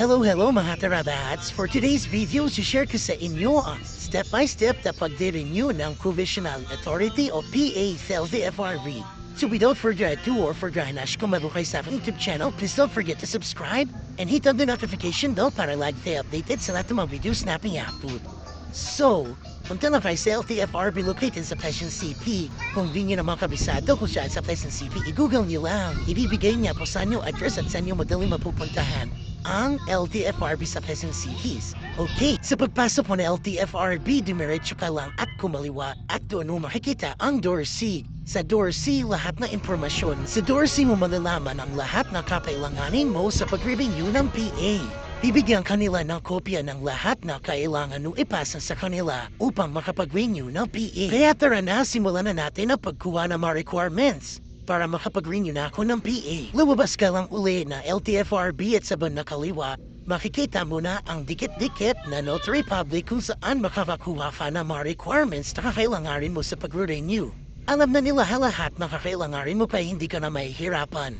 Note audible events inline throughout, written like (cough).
Hello, hello mga tarabats! For today's video, share ko sa inyo ang step-by-step na pagde-renew ng Provisional Authority o PA sa LTFRB. So without further ado or further hanash kung bago kayo sa aking YouTube channel, please don't forget to subscribe and hit on the notification bell para lagi tayo updated sa lahat ng mga videos na upload. So, punta na kayo sa located sa Quezon City. Kung di nyo naman kabisado kung saan sa Quezon City, i-google nyo lang. Ibibigay niya po sa inyo address at saan nyo madaling mapupuntahan ang LTFRB sa Quezon Cities. Okay, sa pagpasok mo na LTFRB, dumiretso ka lang at kumaliwa at doon mo makikita ang door C. Sa door C, lahat na impormasyon. Sa door C mo malalaman ang lahat na kakailanganin mo sa pag-renew ng PA. Bibigyan kanila ng kopya ng lahat na kailangan mo ipasa sa kanila upang makapag-renew ng PA. Kaya tara na, simulan na natin ang pagkuha ng mga requirements para makapag-renew na ako ng PA. Lumabas ka lang uli na LTFRB at sa na kaliwa, makikita mo na ang dikit-dikit na notary public kung saan makakakuha ka ng mga requirements na kakailanganin mo sa pag-renew. Alam na nila lahat na kakailanganin mo pa hindi ka na mahihirapan.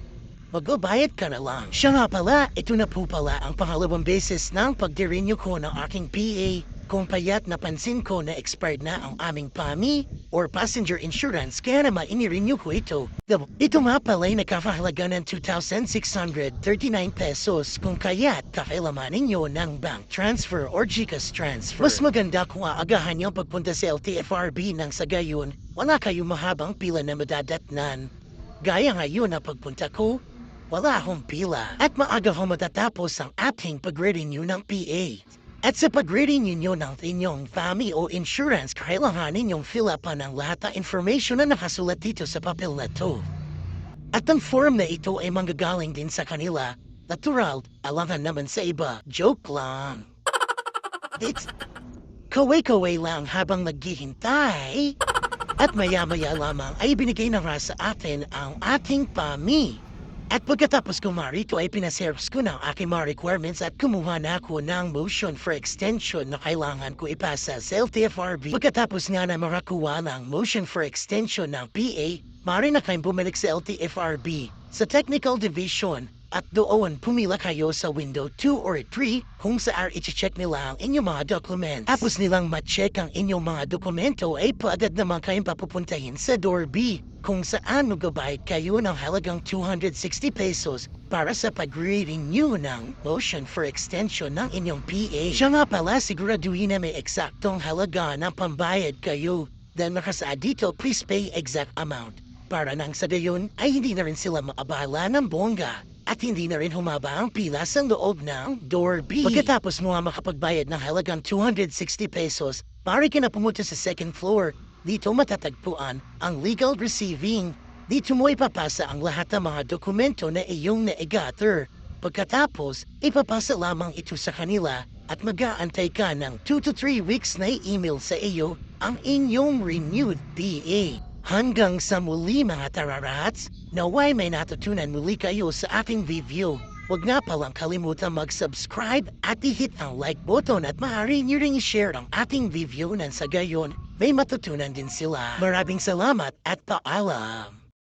Magbabayad ka na lang. Siya nga pala, ito na po pala ang pangalawang beses ng pag-renew ko ng aking PA kung payat napansin ko na expired na ang aming PAMI or passenger insurance kaya naman inirenew ko ito. Ito nga pala ay nakakahalaga ng 2,639 pesos kung kaya't kakailaman ninyo ng bank transfer or GCash transfer. Mas maganda kung aagahan niyo pagpunta sa LTFRB nang sa gayon wala kayong mahabang pila na madadatnan. Gaya ngayon na pagpunta ko, wala akong pila at maaga ko matatapos ang ating pag-renew ng PA. At sa pag-reading ninyo ng inyong family o insurance, kailangan ninyong fill up ang lahat ng information na nakasulat dito sa papel na to. At ang form na ito ay manggagaling din sa kanila. Natural, alangan naman sa iba. Joke lang. (laughs) It's kaway-kaway lang habang naghihintay. At maya-maya lamang ay binigay na sa atin ang ating pami. At pagkatapos ko marito ay pinaserves ko ng aking mga requirements at kumuha na ako ng motion for extension na kailangan ko ipasa sa LTFRB. Pagkatapos nga na makakuha ng motion for extension ng PA, maaari na kayong bumalik sa LTFRB sa Technical Division at doon pumila kayo sa window 2 or 3 kung saan i-check nila ang inyong mga documents. Tapos nilang ma-check ang inyong mga dokumento ay paagad naman kayong papupuntahin sa door B kung saan magabayad kayo ng halagang 260 pesos para sa pag-reading nyo ng motion for extension ng inyong PA. Siya nga pala siguraduhin na may eksaktong halaga ng pambayad kayo dahil nakasaad dito please pay exact amount para nang sa gayon ay hindi na rin sila maabala ng bongga at hindi na rin humaba ang pila sa loob ng door B. Pagkatapos mo nga makapagbayad ng halagang 260 pesos, pare ka na pumunta sa second floor. Dito matatagpuan ang legal receiving. Dito mo ipapasa ang lahat ng mga dokumento na iyong naigather. Pagkatapos, ipapasa lamang ito sa kanila at mag-aantay ka ng 2 to 3 weeks na i-email sa iyo ang inyong renewed PA. Hanggang sa muli mga tararats, naway may natutunan muli kayo sa aking video. Huwag nga palang kalimutan mag-subscribe at i-hit ang like button at maaari niyo ring i-share ang ating video nang sa gayon may matutunan din sila. Maraming salamat at paalam!